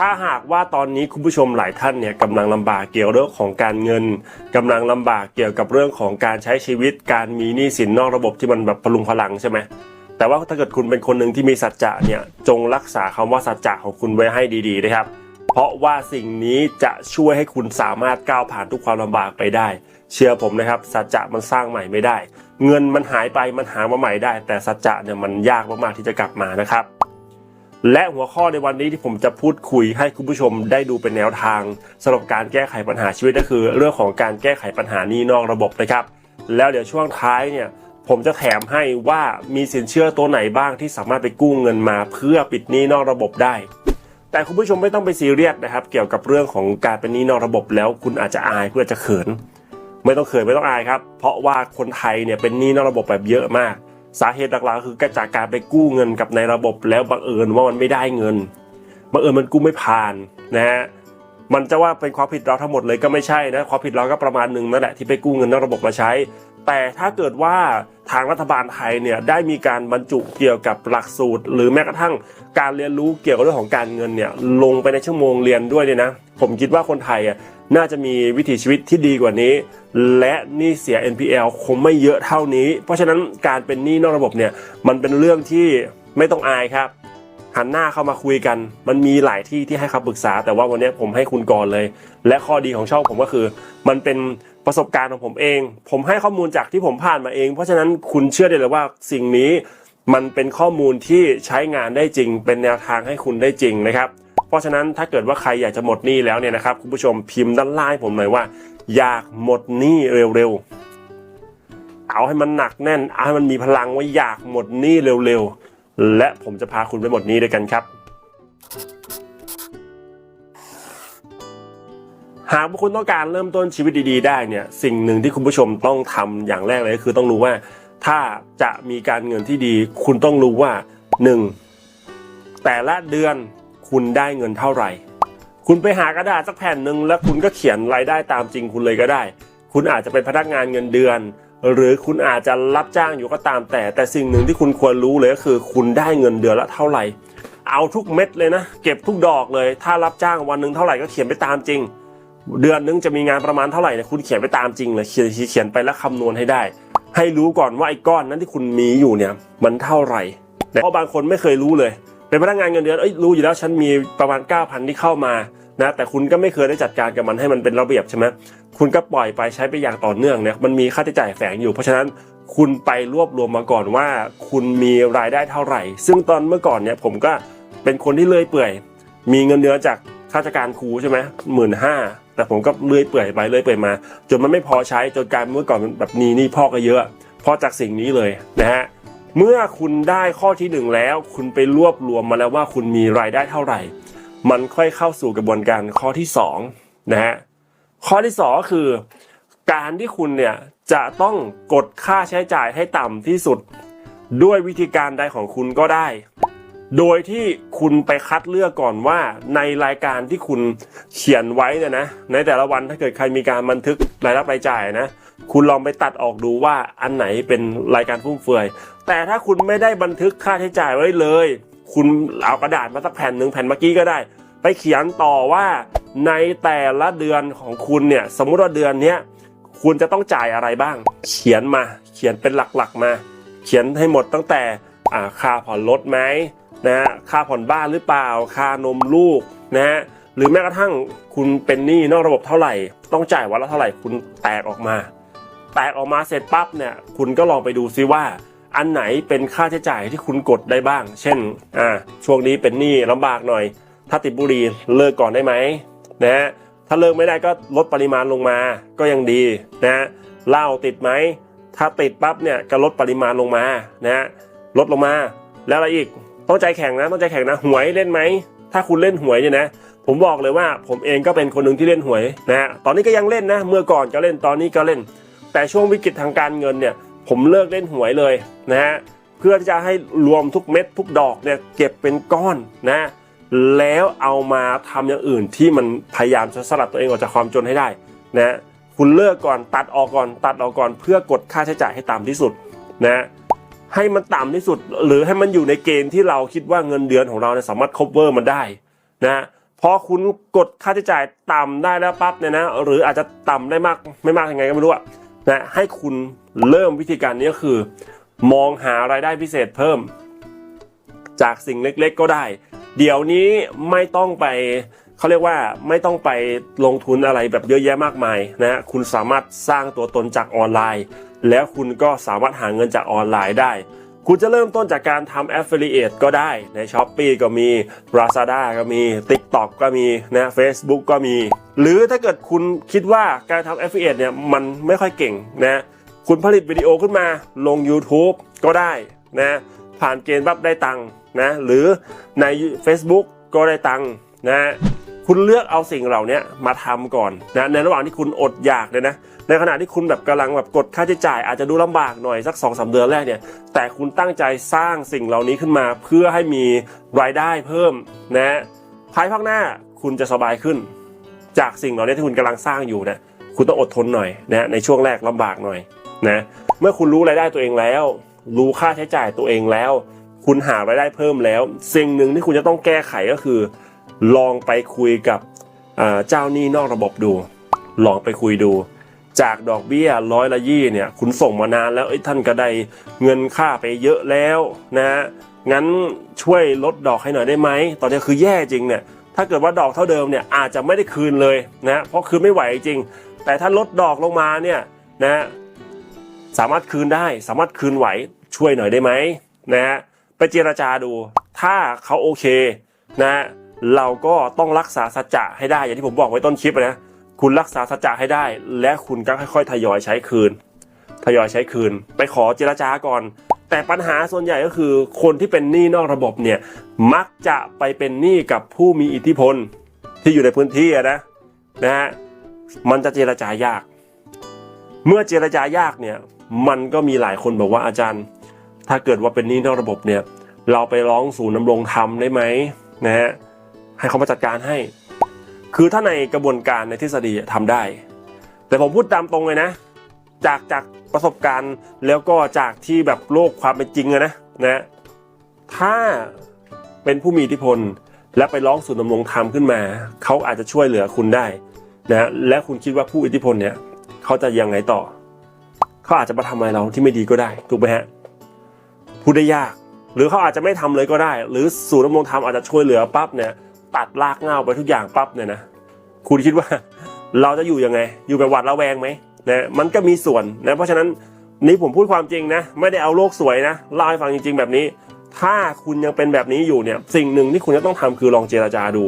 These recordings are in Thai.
ถ้าหากว่าตอนนี้คุณผู้ชมหลายท่านเนี่ยกำลังลำบากเกี่ยวเรื่องของการเงินกำลังลำบากเกี่ยวกับเรื่องของการใช้ชีวิต การมีหนี้สินนอกระบบที่มันแบบพลุงพลังใช่ไหมแต่ว่าถ้าเกิดคุณเป็นคนหนึ่งที่มีสัจจะเนี่ยจงรักษาคำว่าสัจจะของคุณไว้ให้ดีๆนะครับ เพราะว่าสิ่งนี้จะช่วยให้คุณสามารถก้าวผ่านทุกความลำบากไปได้ เชื่อผมนะครับสัจจะมันสร้างใหม่ไม่ได้ เงินมันหายไปมันหามาใหม่ได้ แต่สัจจะเนี่ยมันยากมากๆที่จะกลับมานะครับ และหัวข้อในวันนี้ที่ผมจะพูดคุยให้คุณผู้ชมได้ดูเป็นแนวทางสำหรับการแก้ไขปัญหาชีวิตก็คือ เรื่องของการแก้ไขปัญหานี้นอกระบบนะครับ แล้วเดี๋ยวช่วงท้ายเนี่ยผมจะแถมให้ว่ามีสินเชื่อตัวไหนบ้างที่สามารถไปกู้เงินมาเพื่อปิดหนี้นอกระบบได้ แต่คุณผู้ชมไม่ต้องไปซีเรียสนะครับ เกี่ยวกับเรื่องของการเป็นหนี้นอกระบบแล้วคุณอาจจะอายเพื่อจะเขิน ไม่ต้องเขินไม่ต้องอายครับ เพราะว่าคนไทยเนี่ยเป็นหนี้นอกระบบแบบเยอะมาก สาเหตุหลักๆ คือการจากการไปกู้เงินกับในระบบแล้วบังเอิญว่ามันไม่ได้เงินบังเอิญมันกู้ไม่ผ่านนะฮะมันจะว่าเป็นความผิดเราทั้งหมดเลยก็ไม่ใช่นะความผิดเราก็ประมาณหนึ่งนั่นแหละที่ไปกู้เงินนอกระบบมาใช้ แต่ถ้าเกิดว่าทางรัฐบาลไทยเนี่ยได้มีการบรรจุเกี่ยวกับหลักสูตร หรือแม้กระทั่งการเรียนรู้เกี่ยวกับเรื่องของการเงินเนี่ยลงไปในชั่วโมงเรียนด้วยเนี่ยนะ ผมคิดว่าคนไทยอะ น่าจะมีวิถีชีวิตที่ดีกว่านี้ และหนี้เสีย NPL คงไม่เยอะเท่านี้ เพราะฉะนั้นการเป็นหนี้นอกระบบเนี่ยมันเป็นเรื่องที่ไม่ต้องอายครับหันหน้าเข้ามาคุยกัน มันมีหลายที่ที่ให้คำปรึกษา แต่ว่าวันนี้ผมให้คุณก่อนเลย และข้อดีของช่องผมก็คือ มันเป็นประสบการณ์ของผมเอง ผมให้ข้อมูลจากที่ผมผ่านมาเอง เพราะฉะนั้นคุณเชื่อได้เลยว่าสิ่งนี้มันเป็นข้อมูลที่ใช้งานได้จริง เป็นแนวทางให้คุณได้จริงนะครับ เพราะฉะนั้นถ้าเกิดว่าใครอยากจะหมดหนี้แล้วเนี่ยนะครับคุณผู้ชมพิมพ์ด้านล่างผมหน่อยว่า อยากหมดหนี้เร็วๆ เอาให้มันหนักแน่นเอาให้มันมีพลังว่าอยากหมดหนี้เร็วๆ และผมจะพาคุณไปหมดหนี้ด้วยกันครับหากว่าคุณต้องการเริ่มต้นชีวิตดีๆได้เนี่ยสิ่งหนึ่งที่คุณผู้ชมต้องทำอย่างแรกเลยก็คือต้องรู้ว่าถ้าจะมีการเงินที่ดี คุณต้องรู้ว่า 1. แต่ละเดือน คุณได้เงินเท่าไหร่ คุณไปหากระดาษสักแผ่นหนึ่งแล้วคุณก็เขียนรายได้ตามจริงคุณเลยก็ได้ คุณอาจจะเป็นพนักงานเงินเดือน หรือคุณอาจจะรับจ้างอยู่ก็ตามแต่ แต่สิ่งหนึ่งที่คุณควรรู้เลยก็คือ คุณได้เงินเดือนละเท่าไหร่ เอาทุกเม็ดเลยนะ เก็บทุกดอกเลย ถ้ารับจ้างวันหนึ่งเท่าไหร่ก็เขียนไปตามจริง เดือนนึงจะมีงานประมาณเท่าไหร่เนี่ยคุณเขียนไปตามจริงเลยเขียนเขียนไปแล้วคำนวณให้ได้ ให้รู้ก่อนว่าไอ้ก้อนนั้นที่คุณมีอยู่เนี่ยมันเท่าไหร่เพราะบางคนไม่เคยรู้เลย เป็นพนักงานเงินเดือนเอ้ยรู้อยู่แล้วฉันมีประมาณ 9,000 ที่เข้ามานะแต่คุณก็ไม่เคยได้จัดการกับมันให้มันเป็นระเบียบใช่ไหมคุณก็ปล่อยไปใช้ไปอย่างต่อเนื่องเนี่ยมันมีค่าใช้จ่ายแฝงอยู่ เพราะฉะนั้นคุณไปรวบรวมมาก่อนว่า คุณมีรายได้เท่าไหร่ ซึ่งตอนเมื่อก่อนเนี่ยผมก็เป็นคนที่เลื่อยเปื่อย มีเงินเดือนจากข้าราชการครูใช่ไหมหมื่นห้าแต่ผมก็เลื่อยเปื่อยไปเลื่อยเปื่อยมา จนมันไม่พอใช้จนกลารเมื่อก่อนแบบนี้นี่พ่อก็เยอะพราะจากสิ่งนี้เลยนะฮะ เมื่อคุณได้ข้อที่หนึ่งแล้ว คุณไปรวบรวมมาแล้วว่าคุณมีรายได้เท่าไหร่ มันค่อยเข้าสู่กระบวนการข้อที่สองนะฮะข้อที่สองก็คือ การที่คุณเนี่ยจะต้องกดค่าใช้จ่ายให้ต่ำที่สุด ด้วยวิธีการใดของคุณก็ได้ โดยที่คุณไปคัดเลือกก่อนว่าในรายการที่คุณเขียนไว้เนี่ยนะในแต่ละวันถ้าเกิดใครมีการบันทึกรายรับรายจ่ายนะ คุณลองไปตัดออกดูว่าอันไหนเป็นรายการฟุ่มเฟือย แต่ถ้าคุณไม่ได้บันทึกค่าใช้จ่ายไว้เลย คุณเอากระดาษมาสักแผ่นหนึ่งแผ่นเมื่อกี้ก็ได้ ไปเขียนต่อว่าในแต่ละเดือนของคุณเนี่ยสมมุติว่าเดือนเนี้ยคุณจะต้องจ่ายอะไรบ้าง เขียนมา เขียนเป็นหลักๆมา เขียนให้หมดตั้งแต่ค่าผ่อนรถไหมนะฮะค่าผ่อนบ้านหรือเปล่า ค่านมลูกนะฮะหรือแม้กระทั่งคุณเป็นหนี้นอกระบบเท่าไหร่ ต้องจ่ายวันละเท่าไหร่คุณแตกออกมา แตกออกมาเสร็จปั๊บเนี่ยคุณก็ลองไปดูซิว่า อันไหนเป็นค่าใช้จ่ายที่คุณกดได้บ้าง เช่นอ่าช่วงนี้เป็นหนี้ลำบากหน่อย ถ้าติดบุหรี่เลิกก่อนได้ไหมนะฮะถ้าเลิกไม่ได้ก็ลดปริมาณลงมาก็ยังดีนะฮะเหล้าติดไหมถ้าติดปั๊บเนี่ยก็ลดปริมาณลงมานะฮะลดลงมา แล้วอะไรอีกต้องใจแข็งนะต้องใจแข็งนะหวยเล่นไหมถ้าคุณเล่นหวยเนี่ยนะผมบอกเลยว่าผมเองก็เป็นคนหนึ่งที่เล่นหวยนะฮะตอนนี้ก็ยังเล่นนะเมื่อก่อนก็เล่นตอนนี้ก็เล่น แต่ช่วงวิกฤตทางการเงินเนี่ยผมเลิกเล่นหวยเลยนะฮะเพื่อที่จะให้รวมทุกเม็ดทุกดอกเนี่ยเก็บเป็นก้อนนะแล้วเอามาทำอย่างอื่นที่มันพยายามจะสลัดตัวเองออกจากความจนให้ได้นะคุณเลิกก่อนตัดออกก่อนตัดออกก่อน เพื่อกดค่าใช้จ่ายให้ต่ำที่สุดนะให้มันต่ำที่สุด หรือให้มันอยู่ในเกณฑ์ที่เราคิดว่าเงินเดือนของเราเนี่ยสามารถ cover มันได้นะพอคุณกดค่าใช้จ่ายต่ำได้แล้วปั๊บเนี่ยนะหรืออาจจะต่ำได้มากไม่มากยังไงก็ไม่รู้อะ นะให้คุณเริ่มวิธีการนี้ก็คือ มองหารายได้พิเศษเพิ่ม จากสิ่งเล็กๆ ก็ได้ เดี๋ยวนี้ไม่ต้องไปเขาเรียกว่าไม่ต้องไปลงทุนอะไรแบบเยอะแยะมากมายนะคุณสามารถสร้างตัวตนจากออนไลน์ แล้วคุณก็สามารถหาเงินจากออนไลน์ได้ คุณจะเริ่มต้นจากการทำ Affiliate ก็ได้ใน s h อ p e e ก็มี Lazada ก็มี TikTok ก็มีนะ Facebook ก็มี หรือถ้าเกิดคุณคิดว่าการทำ Affiliate เนี่ยมันไม่ค่อยเก่งนะคุณผลิตวิดีโอขึ้นมาลง YouTube ก็ได้นะผ่านเกณฑ์ปั๊บได้ตังค์นะหรือใน Facebook ก็ได้ตังค์นะ คุณเลือกเอาสิ่งเหล่านี้มาทำก่อนนะในระหว่างที่คุณอดอยากเลยนะ ในขณะที่คุณแบบกำลังแบบกดค่าใช้จ่ายอาจจะดูลำบากหน่อยสัก2อสเดือนแรกเนี่ย แต่คุณตั้งใจสร้างสิ่งเหล่านี้ขึ้นมา เพื่อให้มีรายได้เพิ่มนะภายภาคหน้าคุณจะสบายขึ้น จากสิ่งเหล่านี้ที่คุณกำลังสร้างอยู่นะคุณต้องอดทนหน่อยนะในช่วงแรกลำบากหน่อยนะเมื่อคุณรู้รายได้ตัวเองแล้ว รู้ค่าใช้จ่ายตัวเองแล้ว คุณหารายได้เพิ่มแล้ว สิ่งหนึ่งที่คุณจะต้องแก้ไขก็คือ ลองไปคุยกับเจ้าหนี้นอกระบบดู ลองไปคุยดู จากดอกเบี้ยร้อยละยี่เนี่ยคุณส่งมานานแล้วเอ้ท่านก็ได้เงินค่าไปเยอะแล้วนะงั้นช่วยลดดอกให้หน่อยได้ไหมตอนนี้คือแย่จริงเนี่ยถ้าเกิดว่าดอกเท่าเดิมเนี่ยอาจจะไม่ได้คืนเลยนะเพราะคืนไม่ไหวจริง แต่ถ้าลดดอกลงมาเนี่ยนะสามารถคืนได้สามารถคืนไหวช่วยหน่อยได้ไหมนะฮะไปเจรจาดู ถ้าเขาโอเคนะ เราก็ต้องรักษาสัจจะให้ได้อย่างที่ผมบอกไว้ต้นคลิปนะคุณรักษาสัจจะให้ได้ และคุณก็ค่อยๆ ทยอยใช้คืน ทยอยใช้คืน ไปขอเจรจาก่อน แต่ปัญหาส่วนใหญ่ก็คือ คนที่เป็นหนี้นอกระบบเนี่ยมักจะไปเป็นหนี้กับผู้มีอิทธิพลที่อยู่ในพื้นที่นะนะฮะมันจะเจรจายาก เมื่อเจรจายากเนี่ยมันก็มีหลายคนบอกว่าอาจารย์ ถ้าเกิดว่าเป็นหนี้นอกระบบเนี่ยเราไปร้องศูนย์ดำรงธรรมได้ไหมนะฮะ ให้เขามาจัดการให้ คือถ้าในกระบวนการในทฤษฎีทำได้ แต่ผมพูดตามตรงเลยนะ จากจากประสบการณ์แล้วก็จากที่แบบโลกความเป็นจริงอะนะนะถ้าเป็นผู้มีอิทธิพล และไปร้องศูนย์ดำรงธรรมขึ้นมา เขาอาจจะช่วยเหลือคุณได้นะและคุณคิดว่าผู้อิทธิพลเนี่ยเขาจะยังไงต่อ เขาอาจจะมาทำอะไรเราที่ไม่ดีก็ได้ถูกไหมฮะพูดได้ยาก หรือเขาอาจจะไม่ทำเลยก็ได้ หรือศูนย์ดำรงธรรมอาจจะช่วยเหลือปั๊บเนี่ย ตัดรากเงาไปทุกอย่างปั๊บเนี่ยนะคุณคิดว่าเราจะอยู่ยังไง อยู่แบบหวาดระแวงไหมนะมันก็มีส่วนนะเพราะฉะนั้นนี่ผมพูดความจริงนะ ไม่ได้เอาโลกสวยนะเล่าให้ฟังจริง ๆ แบบนี้ ถ้าคุณยังเป็นแบบนี้อยู่เนี่ยสิ่งหนึ่งที่คุณจะต้องทำคือลองเจราจาดู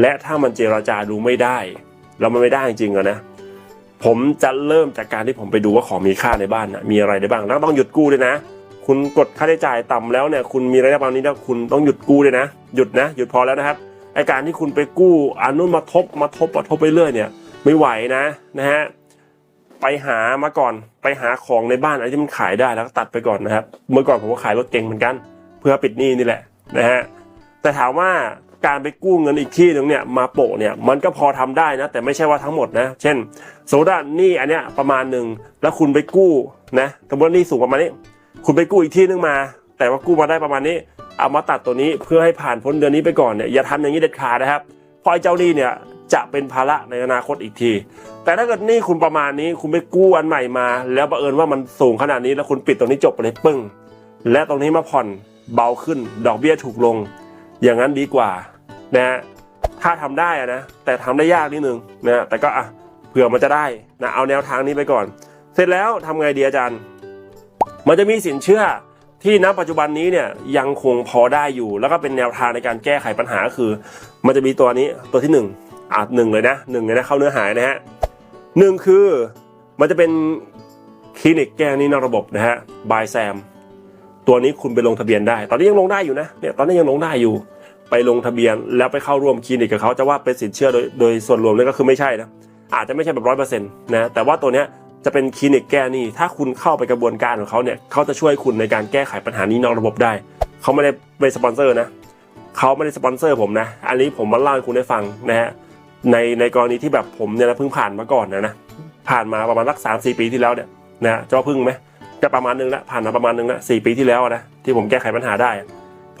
และถ้ามันเจราจาดูไม่ได้ แล้วมันไม่ได้จริงๆอะนะผมจะเริ่มจากการที่ผมไปดูว่าของมีค่าในบ้านนะมีอะไรได้บ้างแล้วต้องหยุดกู้ด้วยนะ คุณกดค่าใช้จ่ายต่ำแล้วเนี่ยคุณมีรายได้ประมาณนี้แล้วคุณต้องหยุดกู้ด้วยนะ หยุดนะ หยุดพอแล้วนะครับไอการที่คุณไปกู้อันนู้นมาทบมาทบมาทบไปเรื่อยเนี่ยไม่ไหวนะนะฮะไปหามาก่อนไปหาของในบ้านอะไรที่มันขายได้แล้วก็ตัดไปก่อนนะครับ เมื่อก่อนผมก็ขายรถเก่งเหมือนกัน เพื่อปิดหนี้นี่แหละนะฮะแต่ถามว่าการไปกู้เงินอีกที่หนึ่งเนี่ยมาโปะเนี่ยมันก็พอทำได้นะ แต่ไม่ใช่ว่าทั้งหมดนะ เช่นสมมติว่านี้อันเนี้ยประมาณหนึ่งแล้วคุณไปกู้นะสมมติว่าหนี้สูงประมาณนี้ คุณไปกู้อีกที่นึงมา แต่ว่ากู้มาได้ประมาณนี้ เอามาตัดตัวนี้เพื่อให้ผ่านพ้นเดือนนี้ไปก่อนเนี่ยอย่าทำอย่างนี้เด็ดขาดนะครับเพราะไอ้เจ้าหนี้เนี่ยจะเป็นภาระในอนาคตอีกที แต่ถ้าเกิดหนี้คุณประมาณนี้คุณไปกู้อันใหม่มา แล้วบังเอิญว่ามันสูงขนาดนี้แล้วคุณปิดตรงนี้จบไปเลยปึ้ง และตรงนี้มาผ่อนเบาขึ้น ดอกเบี้ยถูกลง อย่างนั้นดีกว่านะฮะถ้าทำได้นะแต่ทำได้ยากนิดนึงนะแต่ก็อะเผื่อมันจะได้นะเอาแนวทางนี้ไปก่อน เสร็จแล้วทำไงดีอาจารย์ มันจะมีสินเชื่อที่ณปัจจุบันนี้เนี่ยยังคงพอได้อยู่ แล้วก็เป็นแนวทางในการแก้ไขปัญหาคือ มันจะมีตัวนี้ตัวที่หนึ่งอะหนึ่งเลยนะหนึ่งเลยนะเข้าเนื้อหานะฮะหนึ่งคือมันจะเป็นคลินิกแก้หนี้นอกระบบนะฮะบายแซมตัวนี้คุณไปลงทะเบียนได้ ตอนนี้ยังลงได้อยู่นะเนี่ยตอนนี้ยังลงได้อยู่ ไปลงทะเบียนแล้วไปเข้าร่วมคลินิกกับเขาจะว่าเป็นสินเชื่อโดยโดยส่วนรวมนี่ก็คือไม่ใช่นะอาจจะไม่ใช่แบบร้อยเปอร์เซ็นต์นะแต่ว่าตัวเนี้ย จะเป็นคลินิกแก้หนี้ ถ้าคุณเข้าไปกระบวนการของเขาเนี่ยเขาจะช่วยคุณในการแก้ไขปัญหานี้นอกระบบได้ เขาไม่ได้เป็นสปอนเซอร์นะเขาไม่ได้สปอนเซอร์ผมนะ อันนี้ผมมาเล่าให้คุณได้ฟังนะฮะ ในในกรณีที่แบบผมเนี่ยนะเพิ่งผ่านมาก่อนนะนะ ผ่านมาประมาณสักสามสี่ปีที่แล้วเนี่ยนะจะว่าพิ่งไหมก็ประมาณนึงละผ่านมาประมาณนึงละสี่ปีที่แล้วนะที่ผมแก้ไขปัญหาได้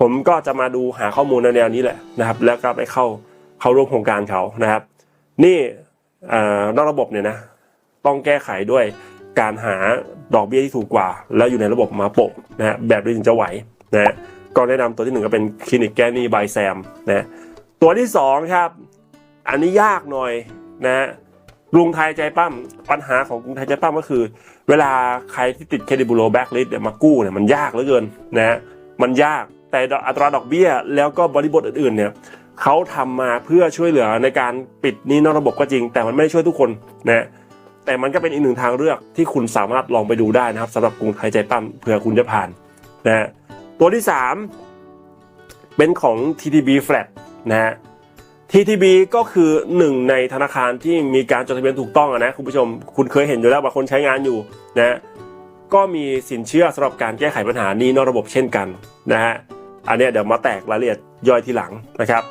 ผมก็จะมาดูหาข้อมูลในแนวนี้แหละนะครับ แล้วก็ไปเข้าเข้าร่วมโครงการเขานะครับ นี่อ่อนอกระบบเนี่ยนะ ต้องแก้ไขด้วยการหาดอกเบี้ยที่ถูกกว่า แล้วอยู่ในระบบมาโปะนะฮะแบบนี้ถึงจะไหวนะฮะก็แนะนำตัวที่หนึ่งก็เป็นคลินิกแก้หนี้บายแซมนะตัวที่สองครับ อันนี้ยากหน่อยนะฮะกรุงไทยใจปั้มปัญหาของกรุงไทยใจปั้มก็คือ เวลาใครที่ติดเครดิตบูโรแบ็กลิสเนี่ยมากู้เนี่ยมันยากเหลือเกินนะฮะมันยากแต่อัตราดอกเบี้ย แล้วก็บริบทอื่นๆเนี่ยเขาทำมาเพื่อช่วยเหลือในการปิดนี้นอกระบบก็จริง แต่มันไม่ได้ช่วยทุกคนนะ แต่มันก็เป็นอีกหนึ่งทางเลือกที่คุณสามารถลองไปดูได้นะครับสำหรับกรุงไทยใจปั้มเผื่อคุณจะผ่านนะฮะตัวที่ 3 เป็นของ TTB Flat นะฮะ TTB ก็คือหนึ่งในธนาคารที่มีการจดทะเบียนถูกต้องนะคุณผู้ชม คุณเคยเห็นอยู่แล้วว่าคนใช้งานอยู่นะฮะก็มีสินเชื่อสำหรับการแก้ไขปัญหานี้นอกระบบเช่นกันนะฮะอันนี้เดี๋ยวมาแตกรายละเอียดย่อยทีหลังนะครับ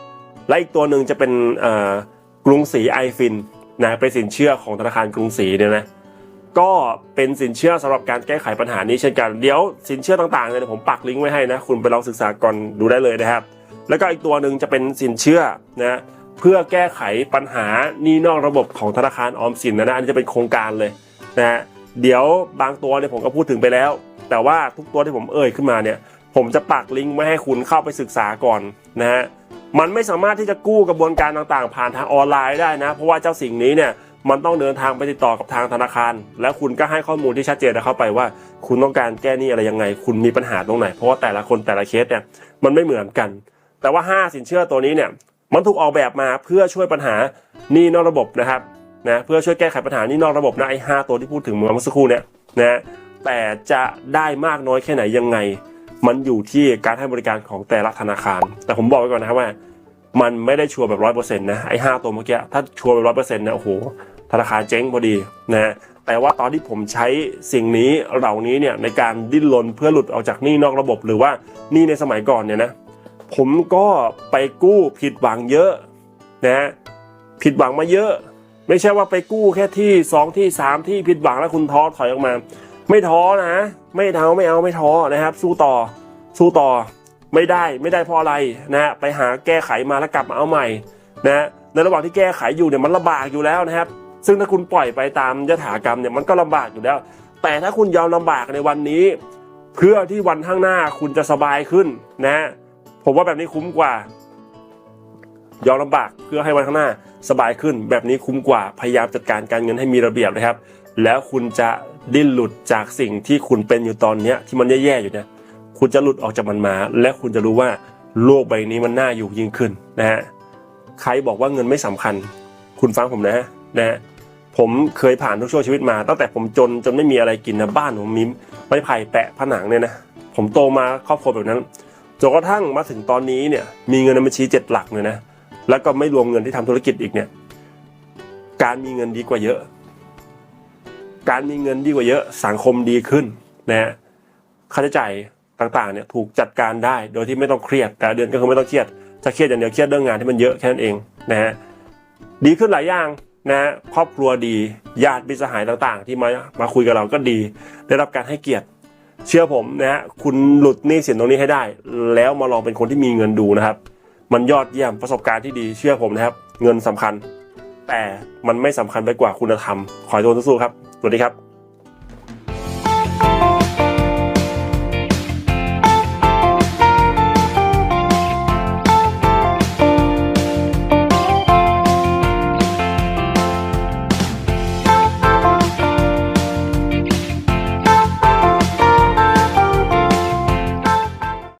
และอีกตัวหนึ่งจะเป็นกรุงศรีไอฟิน นะเป็นสินเชื่อของธนาคารกรุงศรีเนี่ยนะก็เป็นสินเชื่อสำหรับการแก้ไขปัญหานี้เช่นกันเดี๋ยวสินเชื่อต่างๆเนี่ยผมปักลิงก์ไว้ให้นะคุณไปลองศึกษาก่อนดูได้เลยนะครับ แล้วก็อีกตัวหนึ่งจะเป็นสินเชื่อนะเพื่อแก้ไขปัญหานี้นอกระบบของธนาคารออมสินนะนะอันนี้จะเป็นโครงการเลยนะฮะเดี๋ยวบางตัวเนี่ยผมก็พูดถึงไปแล้ว แต่ว่าทุกตัวที่ผมเอ่ยขึ้นมาเนี่ย ผมจะปักลิงก์ไว้ให้คุณเข้าไปศึกษาก่อนนะฮะ มันไม่สามารถที่จะกู้กระบวนการต่างๆ ผ่านทางออนไลน์ได้นะ เพราะว่าเจ้าสิ่งนี้เนี่ยมันต้องเดินทางไปติดต่อกับทางธนาคาร แล้วคุณก็ให้ข้อมูลที่ชัดเจนเข้าไปว่า คุณต้องการแก้หนี้อะไรยังไง คุณมีปัญหาตรงไหน เพราะว่าแต่ละคนแต่ละเคสเนี่ยมันไม่เหมือนกัน แต่ว่า 5 สินเชื่อตัวนี้เนี่ยมันถูกออกแบบมาเพื่อช่วยปัญหาหนี้นอกระบบนะครับนะเพื่อช่วยแก้ไขปัญหาหนี้นอกระบบนะไอ้ห้าตัวที่พูดถึงเมื่อสักครู่เนี่ยนะแต่จะได้มากน้อยแค่ไหนยังไง มันอยู่ที่การให้บริการของแต่ละธนาคาร แต่ผมบอกไว้ก่อนนะครับว่า มันไม่ได้ชัวร์แบบร้อยเปอร์เซ็นต์นะไอ้ห้าตัวเมื่อกี้ถ้าชัวร์แบบร้อยเปอร์เซ็นต์นี่ยโอ้โหธนาคารเจ๊งพอดีนะแต่ว่าตอนที่ผมใช้สิ่งนี้เหล่านี้เนี่ยในการดิ้นรนเพื่อหลุดออกจากหนี้นอกระบบ หรือว่าหนี้ในสมัยก่อนเนี่ยนะผมก็ไปกู้ผิดหวังเยอะนะผิดหวังมาเยอะ ไม่ใช่ว่าไปกู้แค่ที่สองที่สามที่ผิดหวังแล้วคุณท้อถอยออกมา ไม่ท้อนะ ไม่เท้าไม่เอาไม่ท้อนะครับ สู้ต่อสู้ต่อไม่ได้ไม่ได้เพราะอะไรนะไปหาแก้ไขมาแล้วกลับมาเอาใหม่นะในระหว่างที่แก้ไขอยู่เนี่ยมันลำบากอยู่แล้วนะครับ ซึ่งถ้าคุณปล่อยไปตามยถากรรมเนี่ยมันก็ลำบากอยู่แล้ว แต่ถ้าคุณยอมลำบากในวันนี้ เพื่อที่วันข้างหน้าคุณจะสบายขึ้นนะฮะผมว่าแบบนี้คุ้มกว่า ยอมลำบากเพื่อให้วันข้างหน้าสบายขึ้น แบบนี้คุ้มกว่าพยายามจัดการการเงินให้มีระเบียบนะครับ แล้วคุณจะ ดิ้นหลุดจากสิ่งที่คุณเป็นอยู่ตอนเนี้ยที่มันแย่ๆอยู่เนี่ยคุณจะหลุดออกจากมันมา และคุณจะรู้ว่าโลกใบนี้มันน่าอยู่ยิ่งขึ้นนะฮะใครบอกว่าเงินไม่สำคัญ คุณฟังผมนะฮะนะฮะผมเคยผ่านทุกช่วงชีวิตมา ตั้งแต่ผมจนจนไม่มีอะไรกินนะบ้านผมมีไม้ไผ่แปะผนังเนี่ยนะผมโตมาครอบครัวแบบนั้นจนกระทั่งมาถึงตอนนี้เนี่ยมีเงินในบัญชีเจ็ดหลักเลยนะแล้วก็ไม่รวมเงินที่ทำธุรกิจอีกเนี่ยการมีเงินดีกว่าเยอะ การมีเงินดีกว่าเยอะสังคมดีขึ้นนะฮะค่าใช้จ่ายต่างๆเนี่ยถูกจัดการได้โดยที่ไม่ต้องเครียดแต่เดือนก็คือไม่ต้องเครียดจะเครียดอย่างเดียวเครียดเรื่องงานที่มันเยอะแค่นั้นเองนะฮะดีขึ้นหลายอย่างนะฮะครอบครัวดีญาติมิตรสหายต่างๆ ที่มามาคุยกับเราก็ดี ได้รับการให้เกียรติ เชื่อผมนะฮะคุณหลุดหนี้สินตรงนี้ให้ได้ แล้วมาลองเป็นคนที่มีเงินดูนะครับ มันยอดเยี่ยมประสบการณ์ที่ดี เชื่อผมนะครับ เงินสำคัญ แต่มันไม่สำคัญไปกว่าคุณธรรม ขอให้ทุกคนสู้ๆครับ สวัสดีครับ